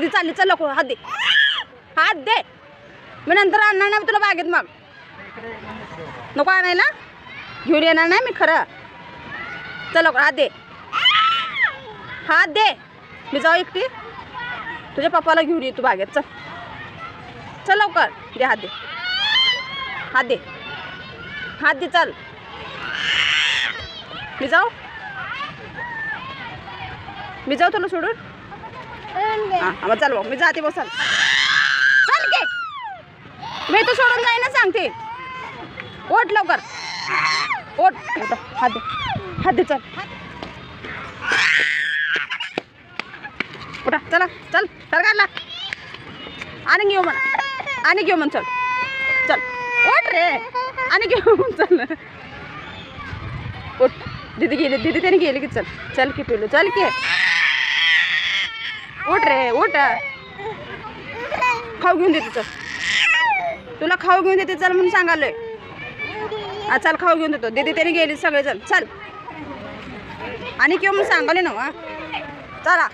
चालली चल लवकर हात दे. हात दे. मी नंतर आणणार नाही तुला बागेत मग. नको आणायला. घेऊन येणार नाही मी खरं. चल हात दे. हात दे. मी जाऊ एकटी. तुझ्या पप्पाला घेऊन ये तू बागेत चल. चल लवकर. दे हात दे. हात दे. हात दे चल. मी जाऊ. मी जाऊ तुला सोडून. हां मग चल भाऊ मी जाते बस चल. के. मी तू सोडून जाई ना सांगते. ओट लवकर. ओट ओट हात दे. हात दे चल. उठा चला चल. चल काढला. आणि घेऊ म्हण आणि घेऊ म्हण चल. चल. ओट रे. आणि घेऊ म्हण चल. ओट दीदी गेली दीदी त्याने गेली की चल. चल की पिलू चल की. उठ रे उठ. खाऊ घेऊन देते चल तुला खाऊ घेऊन देते चल म्हणून सांगालोय. हा चल खाऊ घेऊन देतो. दीदी त्याने गेली सगळे चल. आणि किंवा मग सांगाले ना वा चला.